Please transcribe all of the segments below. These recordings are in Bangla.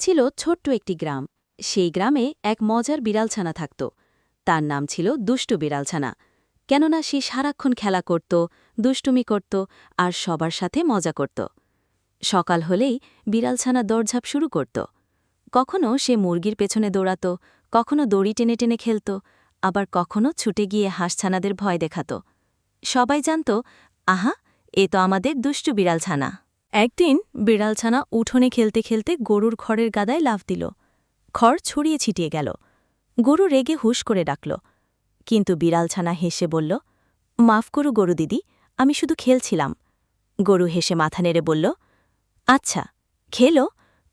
ছিল ছোট্ট একটি গ্রাম। সেই গ্রামে এক মজার বিড়ালছানা থাকত। তার নাম ছিল দুষ্টু বিড়ালছানা। কেননা সে সারাক্ষণ খেলা করত, দুষ্টুমি করত আর সবার সাথে মজা করত। সকাল হলেই বিড়ালছানা দৌড়ঝাঁপ শুরু করত। কখনো সে মুরগির পেছনে দৌড়াত, কখনো দড়ি টেনে টেনে খেলত, আবার কখনো ছুটে গিয়ে হাঁসছানাদের ভয় দেখাত। সবাই জানত, আহা, এ তো আমাদের দুষ্টু বিড়ালছানা। একদিন বিড়ালছানা উঠোনে খেলতে খেলতে গরুর খড়ের গাদায় লাফ দিল। খড় ছড়িয়ে ছিটিয়ে গেল। গরু রেগে হুশ করে ডাকল। কিন্তু বিড়ালছানা হেসে বলল, মাফ করু গরু দিদি, আমি শুধু খেলছিলাম। গরু হেসে মাথা নেড়ে বলল আচ্ছা খেলো,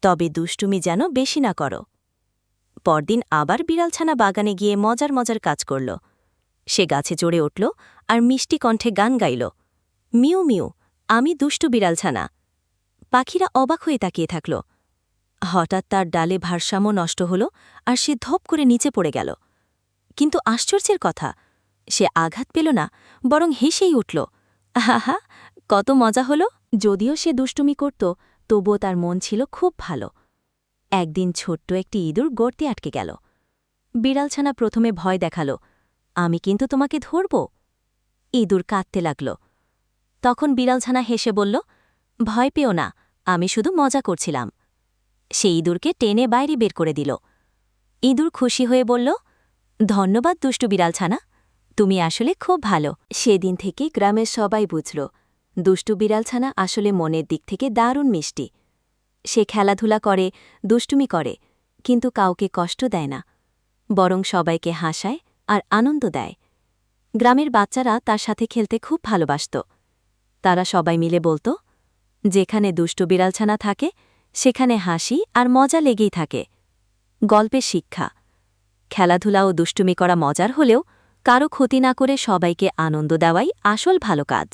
তবে দুষ্টুমি যেন বেশি না করো। পরদিন আবার বিড়ালছানা বাগানে গিয়ে মজার মজার কাজ করল। সে গাছে চড়ে উঠল আর মিষ্টি কণ্ঠে গান গাইল। মিউ মিউ, আমি দুষ্টু বিড়ালছানা পাখিরা অবাক হয়ে তাকিয়ে থাকল। হঠাৎ তার ডালে ভারসাম্য নষ্ট হল আর সে ধপ করে নিচে পড়ে গেল। কিন্তু আশ্চর্যের কথা, সে আঘাত পেল না, বরং হেসেই উঠল, আহা, কত মজা হল, যদিও সে দুষ্টুমি করত, তবুও তার মন ছিল খুব ভালো। একদিন ছোট্ট একটি ইঁদুর গর্তে আটকে গেল। বিড়ালছানা প্রথমে ভয় দেখাল, আমি কিন্তু তোমাকে ধরব? ইঁদুর কাঁদতে লাগল। তখন বিড়ালছানা হেসে বলল ভয় পেও না, আমি শুধু মজা করছিলাম। সে ইঁদুরকে টেনে বাইরে বের করে দিল। ইঁদুর খুশি হয়ে বলল, ধন্যবাদ দুষ্টু বিড়াল ছানা তুমি আসলে খুব ভালো। সেদিন থেকে গ্রামের সবাই বুঝল, দুষ্টু বিড়ালছানা আসলে মনের দিক থেকে দারুণ মিষ্টি। সে খেলাধুলা করে, দুষ্টুমি করে, কিন্তু কাউকে কষ্ট দেয় না। বরং সবাইকে হাসায় আর আনন্দ দেয়। গ্রামের বাচ্চারা তার সাথে খেলতে খুব ভালোবাসত। তারা সবাই মিলে বলতো যেখানে দুষ্ট বিড়ালছানা থাকে, সেখানে হাসি আর মজা লেগেই থাকে। গল্পে শিক্ষা। খেলাধুলা ও দুষ্টুমি করা মজার হলেও কারও ক্ষতি না করে সবাইকে আনন্দ দেওয়াই আসল ভালো কাজ।